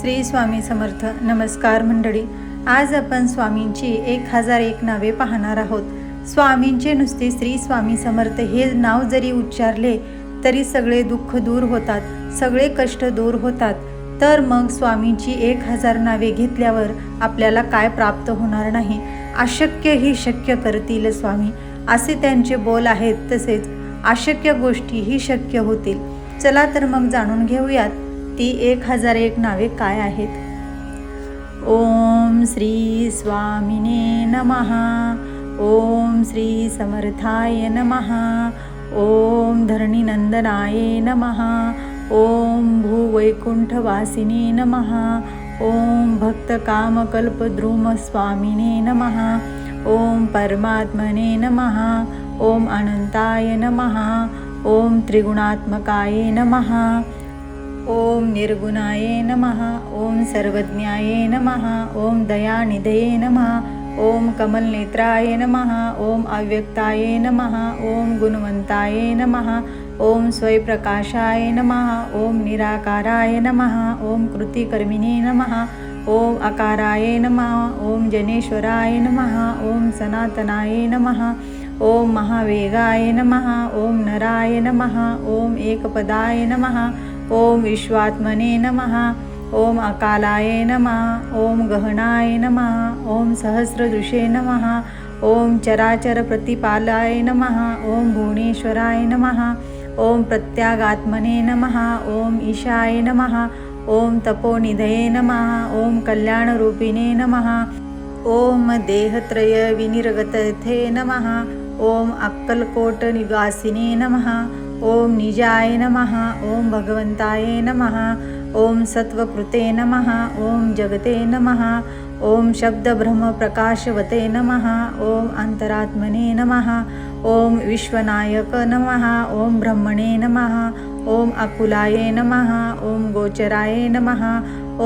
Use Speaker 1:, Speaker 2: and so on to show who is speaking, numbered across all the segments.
Speaker 1: श्री स्वामी समर्थ नमस्कार मंडळी. आज आपण स्वामींची एक हजार एक नावे पाहणार आहोत. स्वामींचे नुसते श्री स्वामी समर्थ हे नाव जरी उच्चारले तरी सगळे दुःख दूर होतात सगळे कष्ट दूर होतात. तर मग स्वामींची एक हजार नावे घेतल्यावर आपल्याला काय प्राप्त होणार नाही? अशक्य ही शक्य करतील स्वामी. असे त्यांचे बोल आहेत तसेच अशक्य गोष्टीही शक्य होतील. चला तर मग जाणून घेऊयात. ती एक हजार एक नावे काय आहेत? ओम श्री स्वामिने नमः. ओम श्री समर्थाय नमः. ओम धरणीनंदनाय नमः. ओम भूवैकुंठवासिने नमः. ओम भक्तकामकल्पद्रुमस्वामिने नमहा नमः. ओम परमात्मने नमः. ओम अनंताय नमः. ओम त्रिगुणात्मकाय नमः. ओम निर्गुणाय नमः ओम सर्वज्ञाय नमः ओम दयानिधये नमः ओम कमलनेत्राय नमः ओम अव्यक्ताय नमः ओम गुणवंताय नमः ओम स्वयंप्रकाशाय नमः ओम निराकाराय नमः ओम कृतिकर्मिणे नमः ओम अकाराय नमः ओम जनेश्वराय नमः ओम सनातनाय नमः ओम महावेगाय नमः ओम नराय नमः ओम एकपदाय नमः ओम विश्वात्मने नमः ओम अकालाय नमः ओम गहनाय नमः ओम सहस्रदृशे नमः ओम चराचर प्रतिपालाय नमः ओम भुवनेश्वराय नमः ओम प्रत्यागात्मने नमः ओम ईशाय नमः ओम तपोनिधये नमः ओम कल्याणरूपिणे नमः ओम देहत्रय विनिर्गतथे नमः ओम अक्कलकोट निवासिने नमः ओम निजाय नमः ओम भगवंताय नमः ओम सत्वकृते नमः ओम जगते नमः ओम शब्दब्रह्मप्रकाशवते नमः ओम अंतरात्मने नमः ओम विश्वनायक नमः ओम ब्रह्मणे नमः ओम अकुलाय नमः ओम गोचराय नमः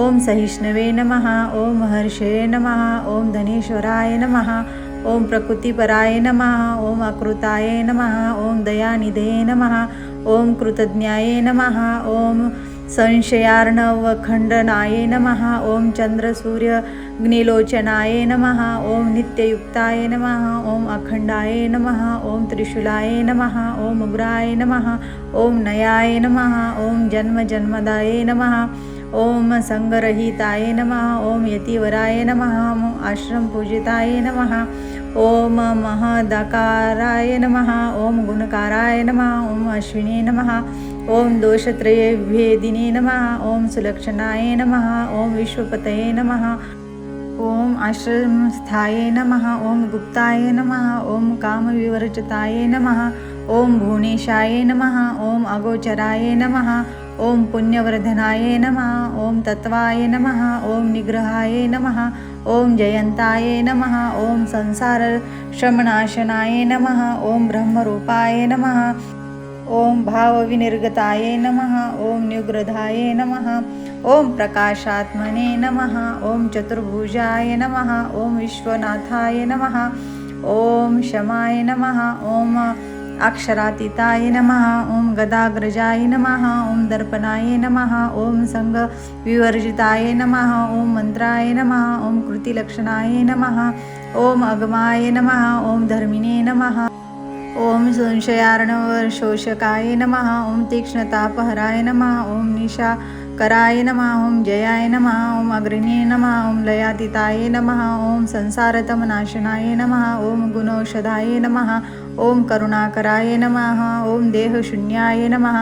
Speaker 1: ओम सहिष्णवे नमः ओम हर्षे नमः ओम धनेश्वराय नमः ओम प्रकृतिपराय नमः ओम अकृताय नमः ओम दयानिधये नमः ओम कृतज्ञाय नमः ओम संशयार्णवखण्डनाय नमः ओम चन्द्रसूर्यग्निलोचनाय नमः ओम नित्ययुक्ताय नमः ओम अखण्डाय नमः ओम त्रिशूलाय नमः ओम उग्राय नमः ओम नयाय नमः ओम जन्मजन्मदाय नमः ओम संगरहिताय नमः ओम यतिवराय नमः आश्रम आश्रमपूजिताय नमः ओम महदकाराय नमः ओम गुणकाराय नमः ओम अश्विने नमः ओम दोषत्रयभेदिने नमः ओम सुलक्षणाय नमः ओम विश्वपतये नमः ओम आश्रमस्थाय नमः ओम गुप्ताय नमः ओम कामविवर्जिताय नमः ओम भुवनेशाय नमः ओम अगोचराय नमः ओम पुण्यवर्धनाय नमः ओम तत्वाय नमः ओम निग्रहाय नमः ओम जयंताय नमः ओम संसार श्रमनाशनाय नमः ओम ब्रह्मरूपाय नमः ओम भावविनिर्गताय नमः ओम निग्रधाय नमः ओम प्रकाशात्मने नमः ओम चतुर्भुजाय नमः ओम विश्वनाथाय नमः ओम शमाय नमः ओम अक्षरातीताय नमः ओम गदाग्रजाय नमः ओम दर्पणाय नमः ओम संग विवर्जिताय नमः ओम मंत्राय नमः ओम कृतिलक्षणाय नमः ओम अगमाय नमः ओम धर्मिणे नमः ओम संशयार्णवशोषकाय नमः ओम तीक्ष्णतापहराय नमः ओम निशा कराय नमः ओम जयाय नमः ओम अग्रणी नमः ओम लयातीताय नमः ओम संसारतमनाशनाय नमः ओम गुणौषधाय नमः ओम करुणाकराय नमः ओम देहशून्याय नमः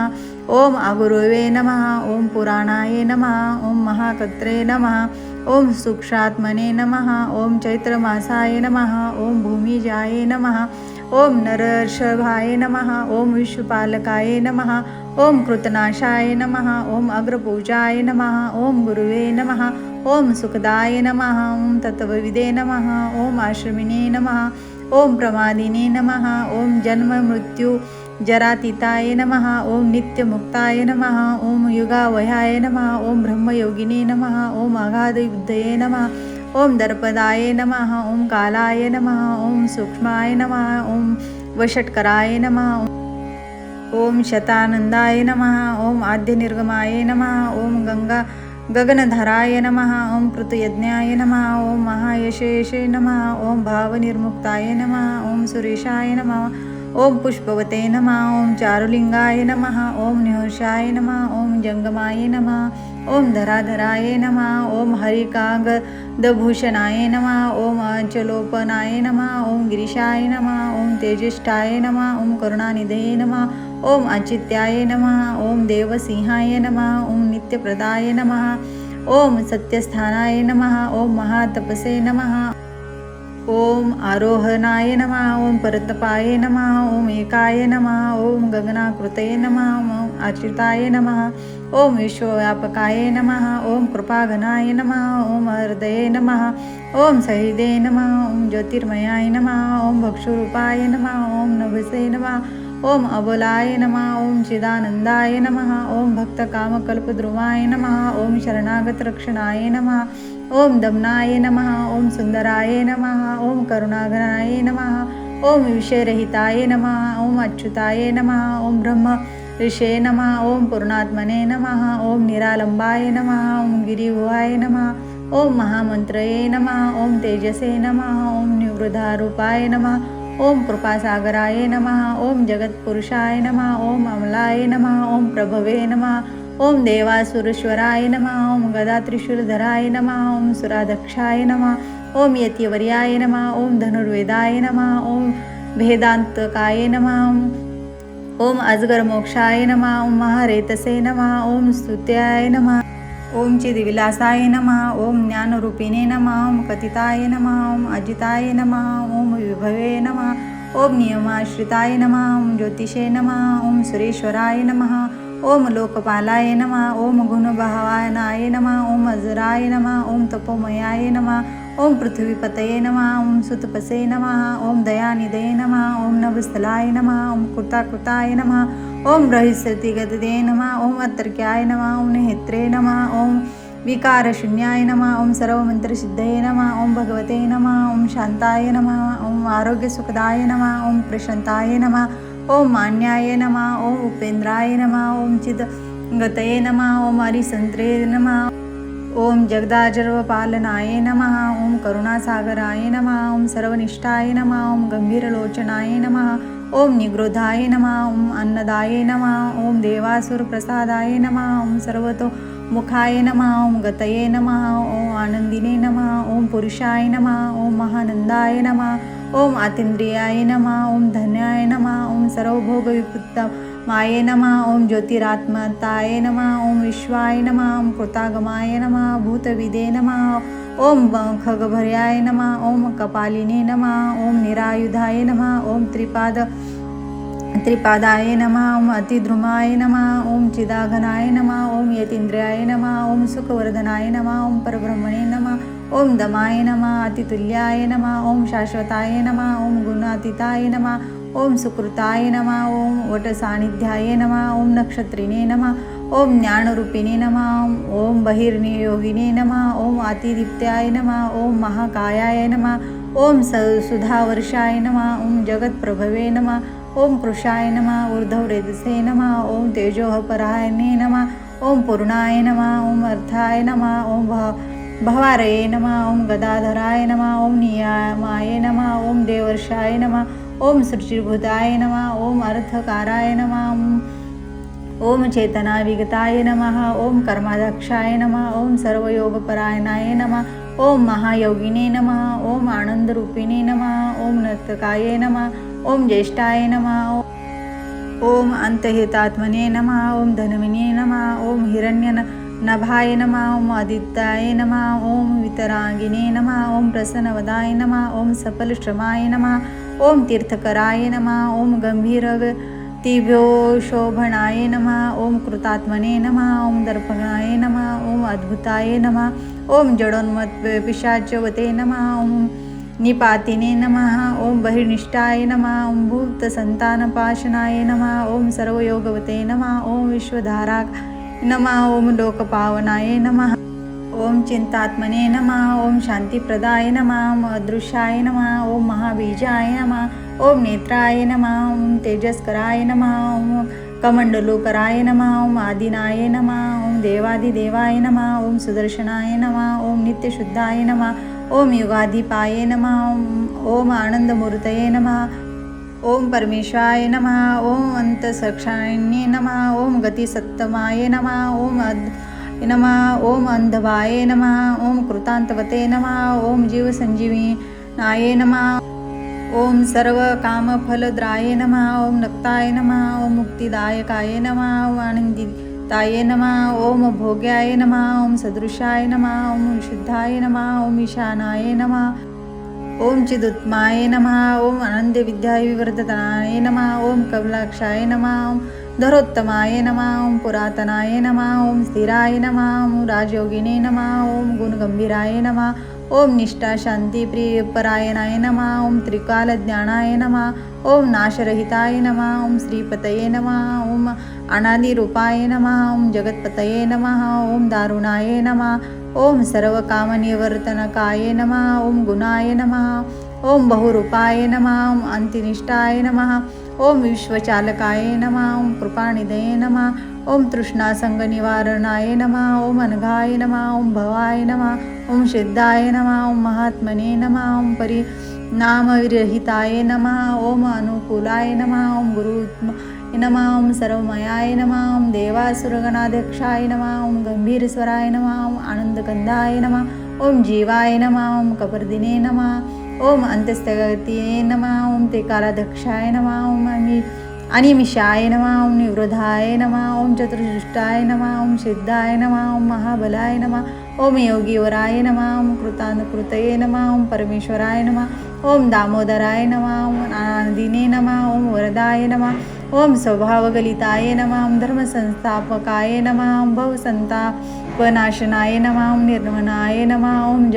Speaker 1: ओम अगुरुवे नमः ओम पुराणाय नमः ओम महाकत्रे नमः ओम सूक्षात्मने नमः ओम चैत्रमासाय नमः ओम भूमिजाय नमः ओम नरर्षभाय नमः ओम विश्वपालकाय नमः ओम कृतनाशाय नमः ओम अग्रपूजाय नमः ओम गुरुवे नमः ओम सुखदाय नमः ओम तत्वविदे नमः ओम आश्रमिने नमः ओम प्रमादिने नमः ओम जन्म मृत्यू जरातीताय नमः ओम नित्यमुक्ताय नमः ओम युगावयाय नमः ओम ब्रह्मयोगिने नमः ओम अगाधयुद्धये नमः ओम दर्पदाय नमः ओम कालाय नमः ओम सूक्ष्माय नमः ओम वषट्कराय नमः ओम शतानंदाय नमः ओम आद्यनिर्गमाय नमः ओम गंगा गगनधराय नमः ॐ कृतयज्ञाय नमः ॐ महायशेषे नमः ॐ भावनिर्मुक्ताय नमः ॐ सुरेशाय नमः ॐ पुष्पवते नमः ॐ चारुलिङ्गाय नमः ॐ निहर्षाय नमः ॐ जङ्गमाय नमः ॐ धराधराय नमः ॐ हरिकागदभूषणाय नमः ॐ अचलोपनाय नमः ॐ गिरीशाय नमः ॐ तेजिष्ठाय नमः ॐ करुणानिधये नमः ॐ अचित्याय नमः ॐ देवसिंहाय नमः ॐ नित्यप्रदाय नमः ॐ सत्यस्थानाय नमः ओम महातपसे नमः ॐ आरोहणाय नमः ॐ परतपाय नमः ॐ एकाय नमः ॐ गगनाकृतये नमः ॐ आचिताय नमः ॐ विश्वव्यापकाय नमः ॐ कृपाघनाय नमः ॐ हृदये नमः ॐ सहिदे नमः ॐ ज्योतिर्मयाय नमः ॐ भक्षुरूपाय नमः ओम नभसे नमः ॐ अबलाय नमः ॐ चिदानन्दाय नमः ॐ भक्तकामकल्पद्रुवाय नमः ॐ शरणागतरक्षणाय नमः ॐ दमनाय नमः ॐ सुन्दराय नमः ॐ करुणाघनाय नमः ॐ विषयरहिताय नमः ॐ अच्युताय नमः ॐ ब्रह्म ऋषे नमः ॐ पूर्णात्मने नमः ॐ निरालंबाय नमः ॐ गिरिगुहाय नमः ॐ महामंत्रये नमः ॐ तेजसे नमः ॐ निवृद्धारूपाय नमः ॐ कृपासागराय नमः ॐ जगत्पुरुषाय नमः ओम अमलाय नमः ओम प्रभवे नमः ॐ देवासुरेश्वराय नमः ॐ गदात्रिशूलधराय नमः ॐ सुराधक्षाय नमः ॐ यतिवर्याय नमः ओम धनुर्वेदाय नमः ॐ भेदान्तकाय नमः ओम अजगर मोक्षाय नमः ओम महारेतसे नमः ओम स्तुत्याय नमः ओम चिदिविलासाय नमः ओम ज्ञानरूपिणे नम ओम कथिताय नमः ओम अजिताय नमः ओम विभवे नमः ओम नियमाश्रिताय नमः ओम ज्योतिषे नमः ओम सुरेश्वराय नमः ओम लोकपालाय नमः ओम गुणभावानाय नमः ओम अजराय नमः ओम तपोमयाय नमः ओम पृथ्वीपतये नमः ओम सुतपसे नमः ओम दयानिधये नमः ओम नभस्थलाय नमः ओम कृताकृताय नमः ओम रहस्यतिगतदे नमः ओम अतर्क्याय नमः ओम नेत्रे नमः ओम विकारशून्याय नमः ओम सर्वमंत्रसिद्धये नमः ओम भगवते नमः ओम शांताय नमः ओम आरोग्यसुखदाय नमः ओम प्रशांताय नमः ओम मान्याय नमः ओम उपेंद्राय नमः ओम चिद गतये नमः ओम हरिसंत्रे नमः ओम जगदाजर्वपालनाय नमः ओम करुणासागराय नमः ओम सर्वनिष्ठाय नमः ओम गंभीरलोचनाय नमः ओम निग्रोधाय नमः ओम अन्नदाय नमः ओम देवासुरप्रसादाय नमा ओम सर्वतो मुखाय नमा ओम गतये नमः ओम आनंदिने नमः ओम पुरुषाय नमः ओम महानंदाय नमः ओम आतिंद्रियाय नमः ओम धन्याय नमः ओम सर्वभोगविपुत्त माये नमः ओम ज्योतिरात्मताय नमः ओम विश्वाय नमः ओम कृतागमाय नमः भूतविदे नमः ओम खगभर्याय नमः ओम कपालिने नमः ओम निरायुधाय नमः ओम त्रिपाद त्रिपादाय नमः ओम अतिद्रुमाय नमः ओम चिदाघनाय नमः ओम यतींद्रियाय नमः ओम सुखवर्धनाय नमः ओम परब्रह्मणे नमः ओम दमाय नमः अतितुल्याय नमः ओम शाश्वताय नमः ओम गुणातीताय नमः ओम सुकृताय नमः ओम वटसान्निध्याय नमः ओम नक्षत्रिणे नमः ओम ज्ञानरूपिणे नमः ओम बहिर्नियोगिने नमः ओम अतिदीप्त्याय नमः ओम महाकायाय नमः ओम स सुधावर्षाय नमः ओम जगत्प्रभवे नमः ओम कृषाय नमः ऊर्ध्वरेदसे नमः ओम तेजोहपरायणे नमः ओम पूर्णाय नमः ओम अर्थाय नमः ओम भवारये नमः ओम गदाधराय नमः ओम नियामाय नमः ओम देवर्षाय नमः ओम सृष्टिभूताय नमः ओम अर्थकाराय नमः ओम चेतनाविगताय नमः ओम कर्माध्यक्षाय नमः ओम सर्वयोगपरायणाय नमः ओम महायोगिने नमः ओम आनंदरूपिणे नमः ओम नर्तकाय नमः ओम ज्येष्ठाय नमः ओम अंतहितात्मने नमः ओम धनविने नमः ओम हिरण्य नभाय नमः ओम आदित्याय नमः ओम वितरांगिने नमः ओम प्रसन्नवदाय नमः ओम सफलश्रमाय नमः ओम तीर्थकराय नमः ओम गंभीर तिभ्यो शोभनाय नमः ओम कृतात्मने नमः ओम दर्पणाय नमः ओम अद्भुताय नमः ओम जडोन्मत पिशाचवते नमः ओम निपातिने नमः ओम बहिर्निष्ठाय नमः ओम भूतसंतानपाशनाय नमः ओम सर्वयोगवते नमः ओम विश्वधारा नमः ओम लोकपावनाय नमः ओम चिंतात्मने नमः ओम शांतिप्रदाय नमा ओम अदृश्याय नमः ओम महाबीजाय नमः ओम नेत्राय नमा ओम तेजस्कराय नमा ओम कमंडलोकराय नमा ओम आदिनाय नमा ओम देवादिदेवाय नमः ओम सुदर्शनाय नमः ओम नित्यशुद्धाय नमः ओम युगाधिपाय नमा ओम ओम आनंदमूर्तये नमः ओम परमेश्वराय नमः ओम अंतसक्षाण्ये नमः ओम गतिसत्तमाय नमः ओम अद् नमः ओम अंधभाये नमः ओम कृतांतवते नमः ओम जीवसंजीविनाय नमः ओम सर्व कामफलद्राय नमः ओम नक्ताय नमः ओम मुक्तिदायकाय नमः ओम आनंदिताय नमः ओम भोग्याय नमः ओम सदृशाय नमः ओम शुद्धाय नमः ओम ईशानाय नमः ओम चिदुत्माय नमः ओम आनन्दविद्याविवर्धनाय नमः ओम कमलाक्षाय नमः ओम धरोत्तमाय नमः ओम पुरातनाय नमः ओम स्थिराय नमः ओम राजयोगिने नमः ओम गुणगंभीराय नमः ओम निष्ठा शांती प्रिय परायणाय नमः ओम त्रिकालज्ञानाय नमः ओम नाशरहिताय नमः ओम श्रीपतये नमः ओम अनादिरूपाय नमः ओम जगत्पतये नमः ओम दारुणाय नमः ओम सर्वकामनिवर्तनकाय नमः ओम गुणाय नमः ओम बहुरूपाय नमः ओम अंतिनिष्ठाय नमः ओम विश्वचालकाय नमा ओम कृपानिधये नमः ओम तृष्णासंगनिवारणाय नमः ओम अनघाय नमा ओम भवाय नमा ओम सिद्धाय नमा ओम महात्मने नमा ओम परि नामविरहिताय नमः ओम अनुकूलाय नमा ओम गुरु नमा ओम सर्वमयाय नमा ओम देवासुरगणाध्यक्षाय नमा ओम गंभीरस्वराय नमा ओम आनंदकंदाय नमः ओम जीवाय नमा ओम कपर्दिने नमः ओम अंत्यस्थगतीये नमा ओम कालाधक्षाय नमां ओम आम्ही अनिमिषाय नमा ओम निवृधाय नमा ओम चतुर्दृष्टाय नमा ओम सिद्धाय नमा ओम महाबलाय नमः ओम योगीवराय नमा ओम कृतानुकृतये नमा ओम परमेश्वराय नमः ओम दामोदराय नमा ओम आनंदिने नमा ओम वरदाय नमः ओम स्वभावगलिताय नमा ओम धर्मसंस्थापकाय नमा ओम भवसंतापनाशनाय नमा ओम निर्मनाय नमा ओम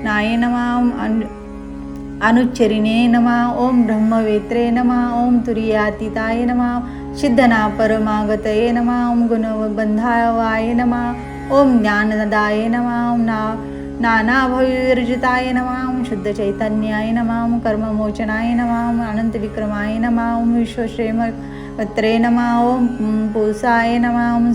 Speaker 1: जगमोहनाय नमः अनु अन् अनुच्चरिणे नमः ओम ब्रह्मवेत्रे नमः ओम तुरीयातीताय नमः सिद्धना परमागतये नमः ओम गुणबंधावाय नमः ओम ज्ञानदाय नमः ओम ना नानाभविर्जिताय नमां शुद्धचैतन्याय नमां कर्ममोचनाय नमः अनन्तविक्रमाय नमां ओम विश्वश्रेमत्रे नमः ओम पुरुषाय नमः ओम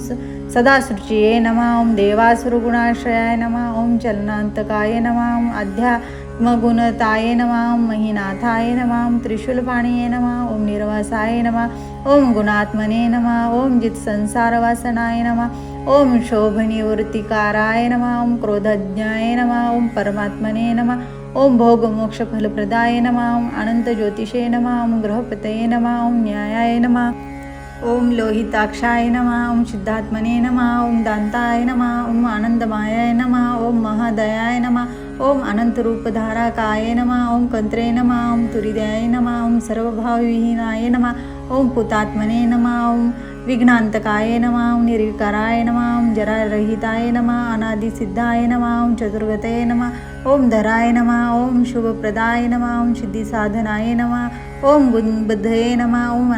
Speaker 1: सदासृचिये नमः ओं देवासुरगुणाश्रयाय नमः ओं चलनान्तकाय नमः ओं अध्यात्मगुणताय गुणताय ओं महिनाथाय नमः ओम त्रिशूलपाणिये नमः ओम निर्वासाय नमः ओम गुणात्मने नम ओं जित्संसारवासनाय नमः ओं शोभनिवृत्तिकाराय नमः ओं क्रोधज्ञाय नमः ओं परमात्मने नमः ओम भोगमोक्षफलप्रदाय नमः ओम अनन्तज्योतिषे नमः ओम ग्रहपतये नमः ओम न्यायाय नमः ओम लोहिताक्षाय नमः ओम सिद्धात्मने नमः ओम दान्ताय नमः ओम आनन्दमायाय नमः ओम महादयाय नमः ओम अनंतरूपधाराकाय नमः ओम कंत्रे नमः ओम तुरिदयाय नमः ओम सर्वभावविहीनाय नमः ओम पुतात्मने नमः ओम विघ्नांतकाय नमां निर्विकाराय नमां जरारहिताय नमः अनादिसिद्धाय नमः ओम चतुर्गतये नमः ओम धराय नमः ओम शुभप्रदाय नमः ओम सिद्धिसाधनाय नमः ओम बुद्धये नमः ओम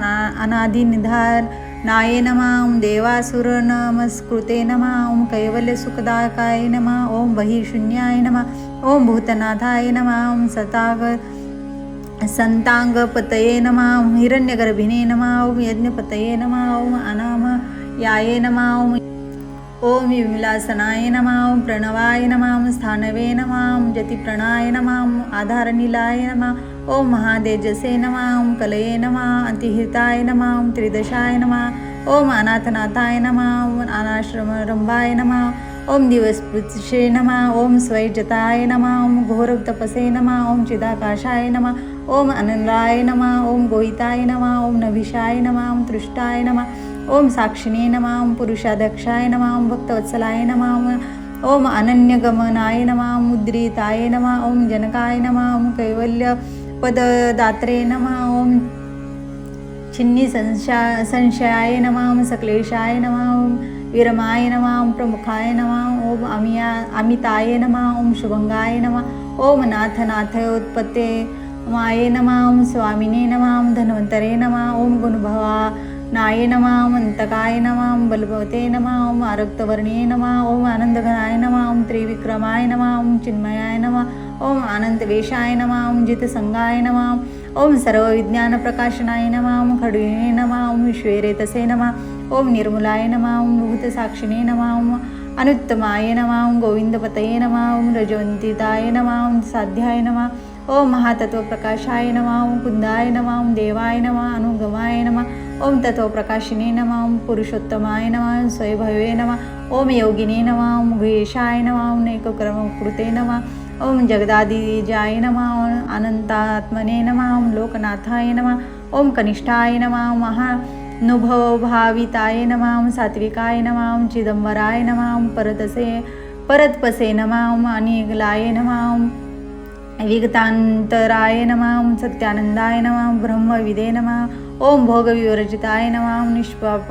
Speaker 1: अनादिनिधार नाय नमः ओम देवासुर नमस्कृते नमः ओम कैवल्यसुखदायकाय नमः ओम बहिशून्याय नमः ओम भूतनाथाय नमः ओम सताग संतांगपतये नमा ओम हिरण्यगर्भिणे नमा ओम यज्ञपतये नमा ओम अनाम याये नमा ओम ओम विमलासनाय नमा ओम प्रणवाय नमा ओम स्थानवे नमा ओम जतिप्रणाय नमा ओम आधारनीलाय नमा ओम महादेजसे नमा ओम कलये नमा अतिहिताय नमा ओम त्रिदशाय नमा ओम अनाथनाथाय नमा ओम अनाश्रमरंभाय नमा ओम दिवसपृषे नमा ओम स्वैजताय नमा ओम घोरतपसे नमा ओम चिदाकाशाय नमा ओम अनलाय नमः ओम गोहिताय नमः ओम नभिषाय नमः ओम तृष्टाय नमः ओम साक्षिणे नमः ओम पुरुषाध्यक्षाय नमः ओम भक्तवत्सलाय नमः ओम अनन्यगमनाय नमः मुद्रिताय नमः ओम जनकाय नमः ओम कैवल्य पददात्रे नमः ओम छिन्नी संशा संशयाय नमः ओम सकलेशाय नमः ओम विरमाय नमः ओम प्रमुखाय नमः ओम अमिया अमिताय नमः ओम शुभंगाय नम ओम नाथनाथ नाथयोत्पत्ते माये नमाम स्वामिने नमाम धन्वंतरे नमा ओम गुणभवा नाये नमाम अंतकाय नमाम बलभवते नमः ओम आरक्तवर्णीय नमा ओम आनंदघनाय नमः ओम त्रिविक्रमाय नमः ओम चिन्मयाय नमा ओम आनंदवेशाय नमः ओम जितसंगाय नमः ओम सर्वविज्ञानप्रकाशनाय विज्ञान ओम खडविने नमः ओम विश्वेरेतसे नमा ओम निर्मलाय नमः ओम भूतसाक्षिणे नमः ओम अनुत्तमाय नमः ओम गोविंदपतये नमः ओम रजवंतिताय नमः ओम साध्याय नमः ओम महातत्वप्रकाशाय नमः ओम कुंदाय नमः ओम देवाय नमः अनुगमाय नम ओम तत्वप्रकाशिने नमः ओम पुरुषोत्तमाय नमः ओम स्वयंभवे नम ओम योगिने नमः ओम गुहेशाय नमः ओम एकक्रमकृते नमः ओम जगदादिजाय नमः ओम अनंतात्मने नमः ओम लोकनाथाय नमः ओम कनिष्ठाय नमः ओम महानुभवभाविताय नमः ओम सात्विकाय नमः ओम चिदंबराय नमः ओम परतसे परतपसे नमः ओम अनिगलाय नमः ओम विगतांतराय नमाम ओम सत्यानंदाय नमः ब्रह्मविदे नमः ओम भोगविवर्जिताय नमः ओम निष्पाप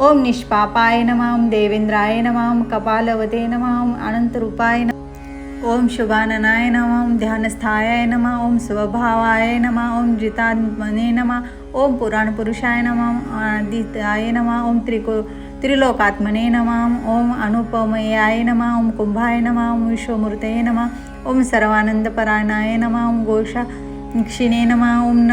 Speaker 1: ओम निष्पापाय नमाम देवेंद्राय नमाम कपालवते नमाम अनंतरूपाय नमः ओम शुभाननाय नमाम ध्यानस्थाय नमः ओम स्वभावाय नमः ओम जितात्मने नमः ओम पुराणपुरुषाय नमाम आदिताय आदित्याय नमः ओम त्रिको त्रिलोकात्मने नमाम ओम अनुपमयाय नमः ओम कुंभाय नमा ओम विश्वमूर्तये नमः ओम सर्वानंदपरायणाय नमा ओम गोषा क्षिणे नमा ओम न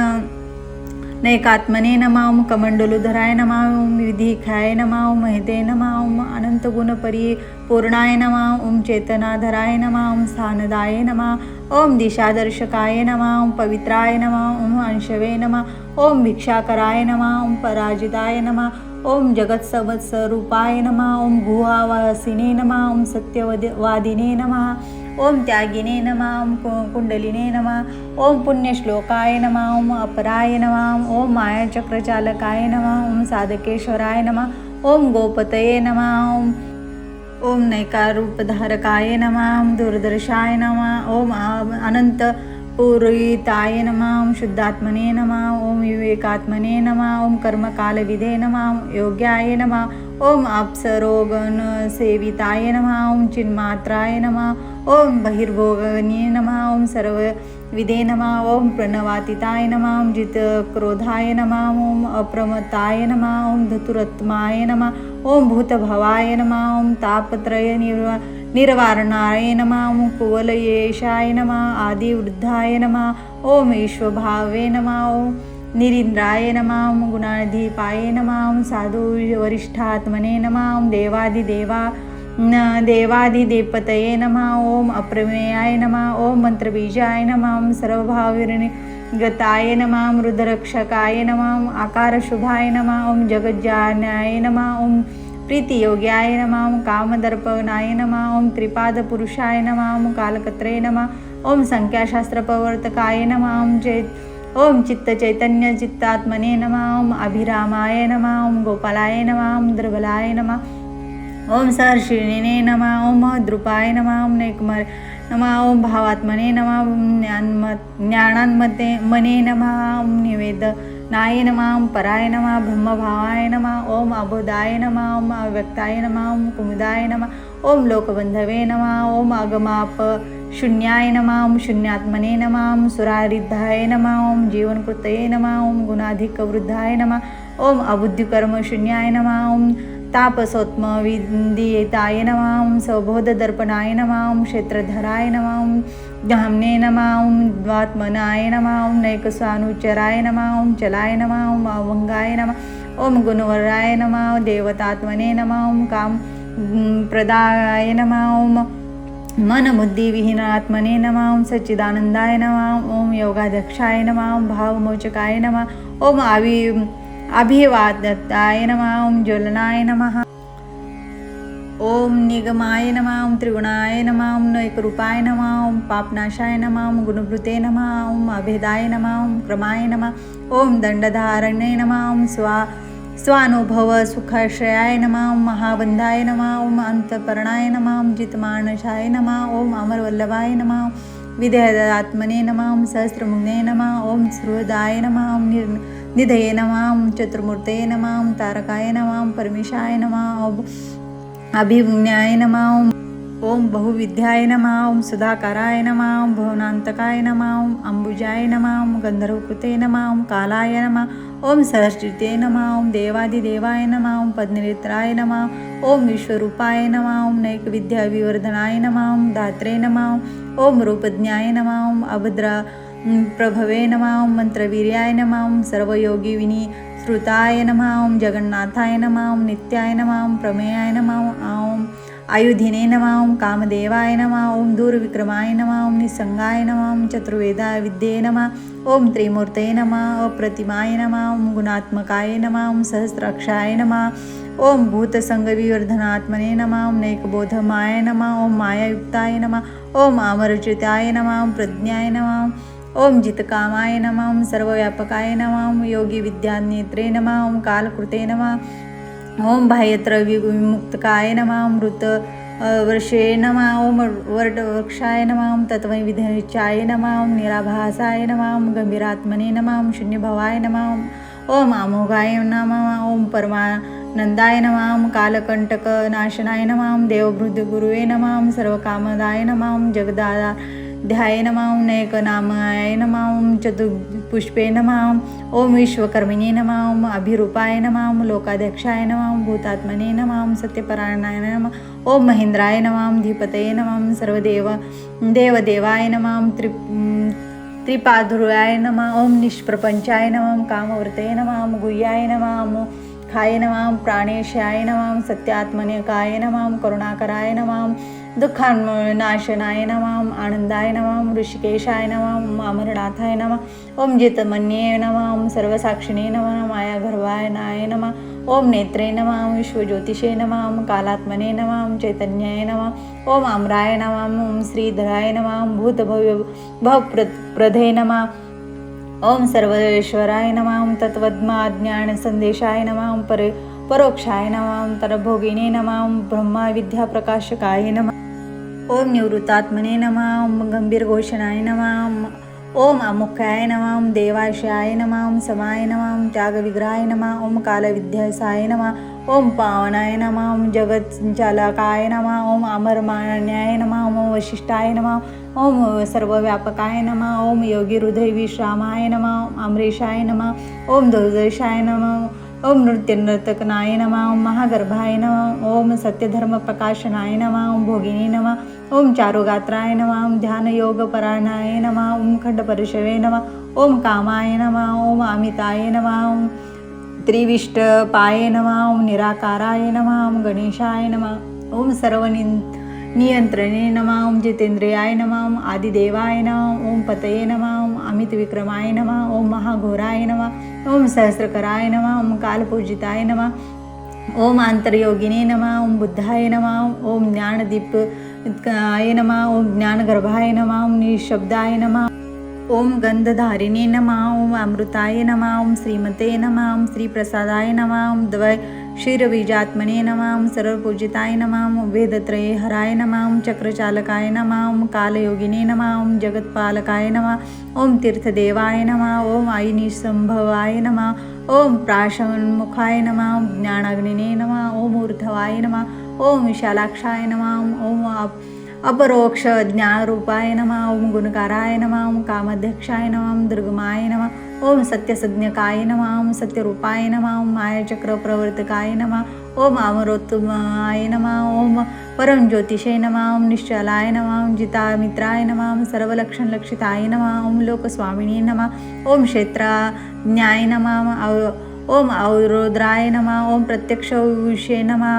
Speaker 1: नैकात्मने नमा ओम कमंडलुधराय नमा ओम विधिखाय नमा ओम महिते नमा ओम अनंतगुणपरी पूर्णाय नमा ओम चेतनाधराय नमा ओम स्थानदाय नमः ओम दिशादर्शकाय नमा ओम पवित्राय नमा ओम अंशवे नमः ओम भिक्षाकराय नमा ओम पराजिताय नमा ओम जगत्सवत्सरूपाय नमा ओम गुहावासिने नमा ओम सत्यवदिवादिने नमः ओम त्यागिने नमा ओम कुंडलिने नमः ओम पुण्यश्लोकाय नमा ओम अपराय नमा ओम मायाचक्रचालकाय नमा ओम साधकेश्वराय नमः ओम गोपतये नमा ओम ओम नैकारूपधारकाय नमा ओम दूरदर्शाय नमा ओम अनंत पूर्विताय नमा ओम शुद्धात्मने नमा ओम विवेकात्मने नमा ओम कर्मकालविधे नमा योग्याय नमः ओम अप्सरोगण सेविताय नमा ओम चिन्मात्राय नमः ओम बहिर्भोगनी नमः ओम सर्व विदे नमः ओम प्रणवातिताय नमः ओम जित क्रोधाय नमः ओम अप्रमताय नमः ओम धतुरत्माय नमः ओम भूतभवाय नमः ओम तापत्रय निर्वा निर्वारणाय नमः ओम कुवलयेशाय नमः आदिवृद्धाय नमः ओम ईश्वभावे नमः ओम निरिंद्राय नमां ओम गुणाधिपाय नमः ओम साधु वरिष्ठात्मने नमः ओम देवादिदेवा न देवादिदेवतये नमः ओम अप्रमेयाय नमः ओम मंत्रबीजाय नमः ओम सर्वभाविर्नि गताय नमः ओम रुद्ररक्षकाय नमः ओम आकारशुभाय नमः ओम जगज्जानाय नमः ओम प्रीतियोग्याय नमः ओम कामदर्पणाय नमः ओम त्रिपादपुरुषाय नमः ओम कालकत्रे नमः ओम संख्याशास्त्रप्रवर्तकाय नमः ओम चैत ओम चित्तचैतन्यचित्तात्मने नमः ओम अभिरामाय नमः ओम गोपालाय नमः ओम द्रबलाय नमः ओम सहर्षिणे नम ओम द्रुपाय नमः ओम नैकमर नमः ओम भावात्मने नम ओम ज्ञानान्मते मने नमः ओम निवेद नाय नमः ओम पराय नमः ब्रह्मभावाय नम ओम अबोधाय नमः ओम अव्यक्ताय नम ओम कुमुदाय नमः ओम लोकबंधवे नम ओम अगमाप शून्याय नमः ओम शून्यात्मने नमः ओम सुरारिद्धाय नमः ओम जीवनकृतये नम ओम गुणाधिकवृद्धाय नमः ओम अबुद्धिकर्म शून्याय नमः ओम तापसोत्म विदियेताय नमः ओम सौबोधदर्पणाय नमः ओम क्षेत्रधराय नमः ओम धामने नमः ओम द्वात्मनाय नमः ओम नैकस्वानुचराय नमः ओम चलाय नमः ओम अवंगाय नमः ओम गुणवराय नमः देवतात्मने नमः ओम काम प्रदाय नमः ओम मन बुद्धिविहीन आत्मने नमः ओम सच्चिदानंदाय नमः ओम योगाध्यक्षाय नमः ओम भावमोचकाय नमः ओम अभि अभिवादताय नमः ओम ज्वलनाय नमः ओम निगमाय नमः ओम त्रिगुणाय नमः ओम नैकरूपाय नमः ओम पापनाशाय नमः ओम गुणभृते नमः ओम अभेदाय नमः ओम क्रमाय नमः ओम दंडधारण्ये नमः ओम स्वा स्वानुभव सुखाश्रयाय नमः ओम महाबंधाय नमः ओम अंतपर्णाय नमः ओम जितमानशाय नमः ओम अमरवल्लभाय नमः विधेयात्मने नमः ओम सहस्रमुग्ने नमः ओम सुहृदाय नमः ओम निर् निधये नमः ओम चतुर्मूर्तये नमः ओम तारकाय नमः ओम परमेशाय नमः ओम अभिज्ञाय नमः ओम ओम बहुविद्याय नमः ओम सुधाकाराय नमः ओम भुवनान्तकाय नमः ओम अंबुजाय नमः ओम गंधर्वकृते नमः ओम कालाय नमः ओम सहस्रिते नमः ओम देवादिदेवाय नमः ओम पद्मनेत्राय नमः ओम प्रभवे नमां मन्त्रवीर्याय मंत्रवीर्याय सर्वयोगिविनी श्रुताय नमां जगन्नाथाय नमां नित्याय नमां प्रमेयाय नमः ॐ आयुधिने नमां कामदेवाय नमः ॐ दूरविक्रमाय नमः ॐ निसंगाय नमां चतुर्वेदा विद्ये नमः ॐ त्रिमूर्तये नमः अप्रतिमाय नमः ॐ गुणात्मकाय नमः ॐ सहस्राक्षाय नमः ॐ भूतसङ्गविवर्धनात्मने नमः ॐ नैकबोधमाय नमः ॐ मायायुक्ताय नमः ॐ अमरचिताय नमः प्रज्ञाय नमः ॐ जितकामाय नमाम सर्वव्यापकाय नमाम योगी विद्यानेत्रे नमः ॐ कालकृते नमा ओम बाह्यत्र विमुक्तकाय नमा मृत वर्षे नमा ॐ वर्टवृक्षाय नमः ॐ तत्त्वविधचाय नमः ॐ निराभासाय नमाम गंभीरात्मने नमाम शून्यभवाय नमाम ओम अमोघाय नमा ओम परमानंदाय नमः ॐ कालकंटकनाशनाय नमाम ॐ देवभृतगुरुवे सर्वकामदाय नमाम जगदादा ध्याय नमः ॐ नयकनामाय नमः ॐ चतुर्पुष्पे नमः ॐ विश्वकर्मिणे नमः ॐ अभिरूपाय नमः ॐ लोकाध्यक्षाय नमः ॐ भूतात्मने नमः ॐ सत्यपरायणाय नमः ॐ महेंद्राय नमः ॐ धीपतये नमः ॐ सर्वदेव देवदेवाय नमः ॐ त्रि त्रिपादुराय नमः ॐ निष्प्रपंचाय नमः ॐ कामवृतये नमः ॐ गुह्याय नमः ॐ खाय नमः ॐ प्राणेशाय नमः ॐ सत्यात्मनेकाय नमः ॐ करुणाकराय नमः ॐ दुःखान्नाशनाय नमः ॐ आनंदाय नमः ऋषिकेशाय नमः अमरनाथाय नमः ॐ जितमन्ये नमः ॐ सर्वसाक्षिणे नमः मायागर्भायनाय नमः ॐ नेत्रे नमः विश्वज्योतिषे नमः कालात्मने नमः चैतन्याय नमः ॐ आम्राय नमः ॐ श्रीधराय नमः भूतभव्य भवप्र प्रधे नमः ॐ सर्वेश्वराय नमः ॐ तत्त्वज्ञानसन्देशाय नमः परे परोक्षाय नमः तरभोगिने नमः ॐ ब्रह्मविद्याप्रकाशकाय नमः ॐ निवृत्तात्मने नमा ओम गंभीर घोषणाय नमः ॐ अमुख्याय नमः ओम देवाशयाय नमः ओम समाय नमः ॐ त्यागविग्रहाय नमः ओम कालविद्यासाय नमः ॐ पावनाय नमः ॐ जगच्चालकाय नमः ॐ अमरमान्याय नमः ॐ वशिष्ठाय नमः ॐ सर्वव्यापकाय नमः ॐ योगी हृदय विश्रामाय नमः ओम अमरेशाय नमः ॐ दुर्दशाय नमः ॐ नृत्यनर्तकनाय नमः ओम महागर्भाय नमः ॐ सत्यधर्मप्रकाशनाय नम ओम भोगिनी नमः ॐ चारुगात्राय नमः ओम ध्यानयोगपरायणाय नमः ॐ खंडपरिशवे नमः ॐ कामाय नमः ॐ अमिताय नमः ओम त्रिविष्टपाय नमः ॐ निराकाराय नमः ओम गणेशाय नमः ॐ सर्वनिन् नियंत्रणे नमः ओम जितेंद्रियाय नमः ओम आदिदेवाय नमः ॐ पतये नमः अमित अमितविक्रमाय नमः ॐ महाघोराय नमः ॐ सहस्रकराय नमः ओम कालपूजिताय नमः ॐ आंतरयोगिने नमः ॐ बुद्धाय नमः ॐ आय नमा ॐ ज्ञानगर्भाय नमा ओम निशब्दाय नमा ॐ गंधधारिणे नमा ॐ अमृताय नमा ओम श्रीमते नमा ओम श्रीप्रसादाय नमा ओम द्वय क्षीरबीजात्मने नमा ओम सर्वपूजिताय नमा ओम वेदत्रये हराय नमा ओम चक्रचालकाय नमा ओम कालयोगिने नमा ओम जगत्पालकाय नमा ॐ तीर्थदेवाय नमा ओम आयिनिसंभवाय नमा ओम प्राशन्मुखाय नमा ओम ज्ञानाग्निने नमा ॐ ऊर्धवाय नमा ॐ विशालाक्षाय नमः ॐ अपरोक्ष ज्ञानरूपाय नमः ॐ गुणकाराय नमः ॐ कामाध्यक्षाय नमः ॐ दुर्गमाय नमः ॐ सत्यसज्ञकाय नमः ॐ सत्यरूपाय नमः ॐ मायाचक्रप्रवर्तकाय नमः ॐ अमरोत्तमाय नमः ॐ परम ज्योतिषे नमः ॐ निश्चलाय नमः ॐ जितामित्राय नमः ॐ सर्वलक्षणलक्षिताय नमः ॐ लोकस्वामिनी नमः ॐ क्षेत्राज्ञाय नमः ॐ औरोद्राय नमः ॐ प्रत्यक्षविषये नमः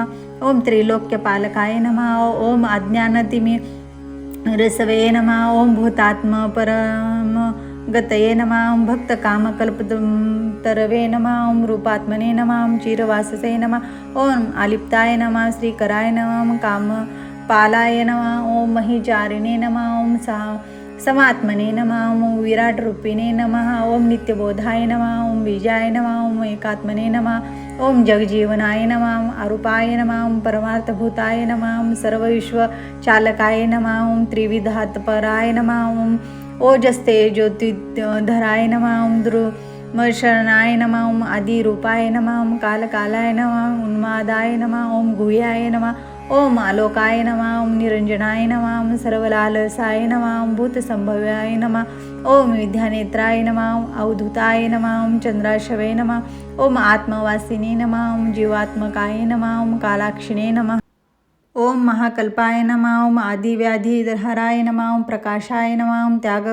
Speaker 1: ॐ त्रिलोक्यपालकाय नमः ॐ अज्ञानतिमि रसवे नमः ॐ भूतात्म परम गतये नमः ॐ भक्तकामकल्पतरवे नमः ॐ रूपात्मने नमः ॐ चिरवाससे नमः ॐ आलिप्ताय नमः श्रीकराय नमः कामपालाय नमः ॐ महिचारिणे नमः ॐ सा समात्मने नम ओम विराट विराटरूपिणे नमः ओम नित्यबोधाय नम ॐ विजाय नम ओम एकात्मने नमः ॐ जगजीवनाय नम अरूपाय नम ओम परमार्थभूताय नम ओम सर्वविश्व चालकाय नम ओम त्रिविधात्पराय नम ॐ ओजस्ते ज्योतिधराय नमः ॐ ध्रुवशरणाय नम ओम आदिरूपाय नम ओम कालकालाय नम उन्मादाय नमः ॐ गुह्याय नमः ॐ आलोकाय नमः ॐ निरंजनाय नमः सर्वलालसाय नमः ॐ भूतसंभव्याय नमः ॐ विद्यानेत्राय नमः अवधूताय नमः ॐ चंद्राशवे नमः ॐ आत्मवासिने नमः जीवात्मकाय नमः कालाक्षिणे नमः ॐ महाकल्पाय नमः ॐ आदिव्याधिहराय नमः प्रकाशाय नमः त्याग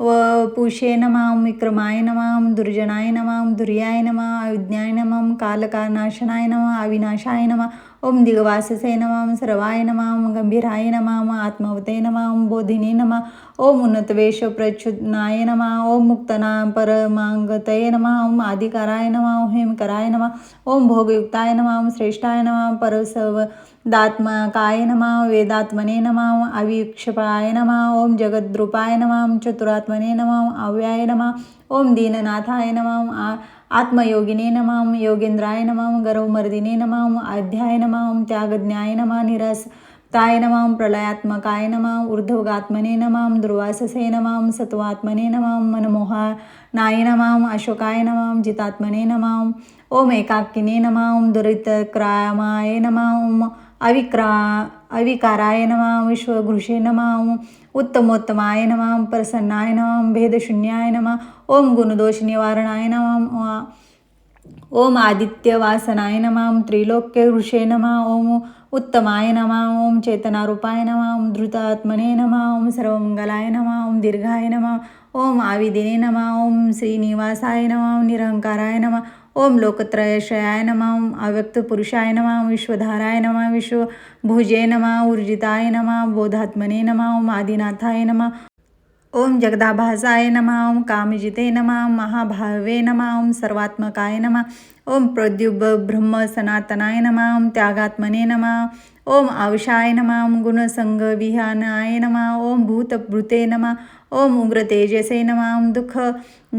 Speaker 1: व पुषे नमाम विक्रमाय नमाम दुर्जनाय नमाम दुर्याय नमः अविज्ञाय नमः कालकारनाशनाय नमः अविनाशाय नमः ओम दिगवाससे नमाम सर्वाय नमाम गंभीराय नमाम आत्मवते नमाम बोधिने नमः ओम उन्नतवेश प्रच्युनाय नमः ओम मुक्तना परमांगतये नमः ओम आदिकाराय नमः ओम हेमकराय नमः ओम भोगयुक्ताय नमः ओम श्रेष्ठाय नमः परसव दात्मकाय नमः वेदात्मने नमः अवीक्षपाय नमः ओम जगद्रुपाय नमः चतुरात्मने नमः अव्याय नमः ओम दीननाथाय नमः आ- आत्मयोगिने नमः योगेंद्राय नमः गर्वमर्दिने नमः अध्याय नमः त्यागज्ञाय नमः निरस ताय नमः प्रलयात्मकाय नमः ऊर्ध्वगात्मने नमः दुर्वाससे नमः सत्वात्मने नमः मनमोहानाय नमः अशोकाय नमः जितात्मने नमः ओम एकाकिने नमः दुरितक्रामाय नमः ओम अविक्रा अविकाराय नमः विश्वघृषे नमः उत्तमोत्तमाय नमः प्रसन्नाय नमः भेदशून्याय नमः ओम गुणदोष निवारणाय नमः ओम आदित्यवासनाय नमः त्रिलोक्य ऋषे नमः ओम उत्तमाय नमः ओम चेतनारूपाय नमः ओम धृतात्मने नमः ओम सर्वमंगलाय नमः ओम दीर्घाय नमः ओम आविदिने नमः ओम श्रीनिवासाय नमः निरहंकाराय नमः ओम लोकत्रयशयाय नमः ओम अव्यक्तपुरुषाय नमः विश्वधाराय नमः विश्वभुजे नमः ऊर्जिताय नमः बोधात्मने नमः ओम आदिनाथाय नमः ओम जगदाभासाय नमः ओम कामजिते नमः महाभावे नमः ओम सर्वात्मकाय नमः ओम प्रद्युब ब्रह्म सनातनाय नमः ओम त्यागात्मने नमः ओम आवशाय नमः ओम गुणसंगविहानाय नमः ओम भूतभृते नमः ओम उग्रतेजसे नमः ओम दुःख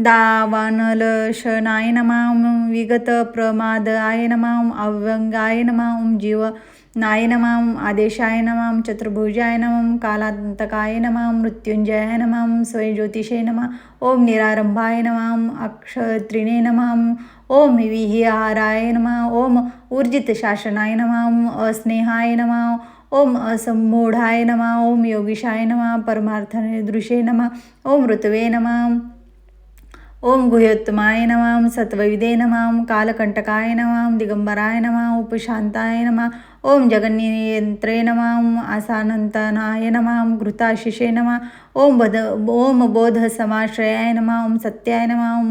Speaker 1: दावानलशनाय नमः ओम विगत प्रमादाय नमः ओम अव्यंगाय नमः ओम जीव नाय नमः आदेशाय नमां चतुर्भुजाय नमं कालांतकाय नमां मृत्युंजयाय नमां स्वयज्योतिषे नमः ओम निरारंभाय नमः अक्षत्रिणे नमः ओम विहाराय नम ओम ऊर्जितशासनाय नमः अस्नेहाय नमा ओम असम्मूढाय नमः ओम योगीशाय नमः परमार्थनिदृशे नमः ओम ऋतवे नमः ओम गुह्योत्तमाय नमः सत्वविदे नमः कालकंटकाय नमः दिगंबराय नमः उपशांताय नमः ओम जगन्नियंत्रे नमाम आसानंतनाय नमाम घृताशिषे नमः ओम बद ओम बोधसमाश्रयाय नमा ओम सत्याय नमः ओम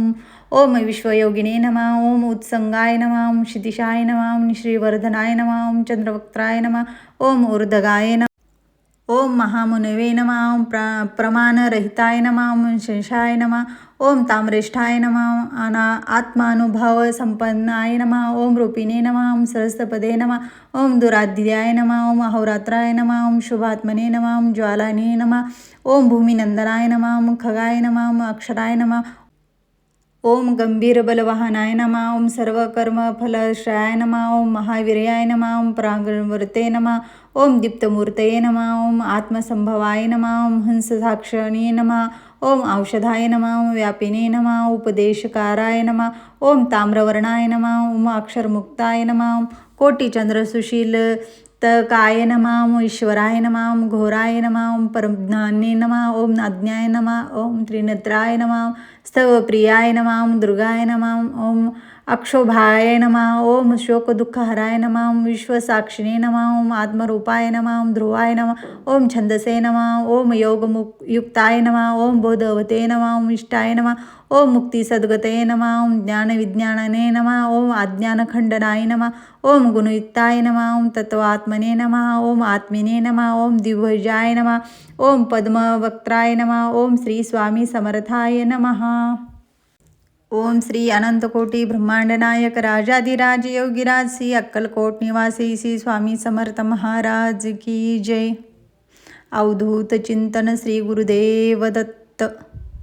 Speaker 1: ओम विश्वयोगिने नमा ओम उत्संगाय नमः ओम क्षितिशाय नमः ओम श्रीवर्धनाय नमः ओम चंद्रवक्त्राय नमः ओम ऊर्धगाय नम। ओम महामुनवे नमः प्र प्रमाणरहिताय नमः ओम शेषाय नमः ओम ताम्रेष्ठाय नमः अना आत्मानुभाव संपन्नाय नमः ओम रूपिणे नमः ओम सरस्वपदे नमः ओम दुराध्याय नमः ओम अहोरात्राय नमः ओम शुभात्मने नमः ओम ज्वालाने नमः ओम भूमिनंदनाय नमः ओम खगाय नमः ओम अक्षराय नमः ओम गंभीर बलवाहनाय नमा ओम सर्वकर्मफलश्रयाय नमा ओम महावीर्याय नमा ओम प्रागवर्ते नमः ओम दीप्तमूर्तये नमा ओम आत्मसंभवाय नमा ओम हंससाक्षिणे नमः ओम औषधाय नमा ओम व्यापिने नमा उपदेशकाराय नमः ओम ताम्रवर्णाय नमा ओम अक्षरमुक्ताय नमा ओम कोटिचंद्रसुशील तकाय नमः ओम ईश्वराय नमः ओम घोराय नमः ओम परज्ञाने नमः ओम आज्ञाय नमः ओम त्रिनेत्राय नमः स्तवप्रियाय नमः ओम दुर्गाय नमः ओम अक्षोभाय नम ओम शोकदुःखहराय नमः ओम विश्वसाक्षिणे नमः ओम आत्मरूपाय नमः ओम ध्रुवाय नम ओम छंदसे नमः ओम योगमुक् युक्ताय नम ओम बोधवते नमः ओम इष्टाय नमः ओम मुक्तिसद्गतये नमः ओम ज्ञानविज्ञानने नमः ओम अज्ञानखंडनाय नमः ओम गुणयुक्ताय नमः ओम तत्वात्मने नमः ओम आत्मिने नमः ओम द्विभुजाय नमः ओम पद्मवक्त्राय नमः ओम श्री स्वामी समर्थाय नमः। ओम श्री अनंतकोटी ब्रह्मांड नायक राजाधिराज योगीराज श्री अक्कलकोट निवासी श्री स्वामी समर्थ महाराज की जय। अवधूत चिंतन श्री गुरुदेव दत्त।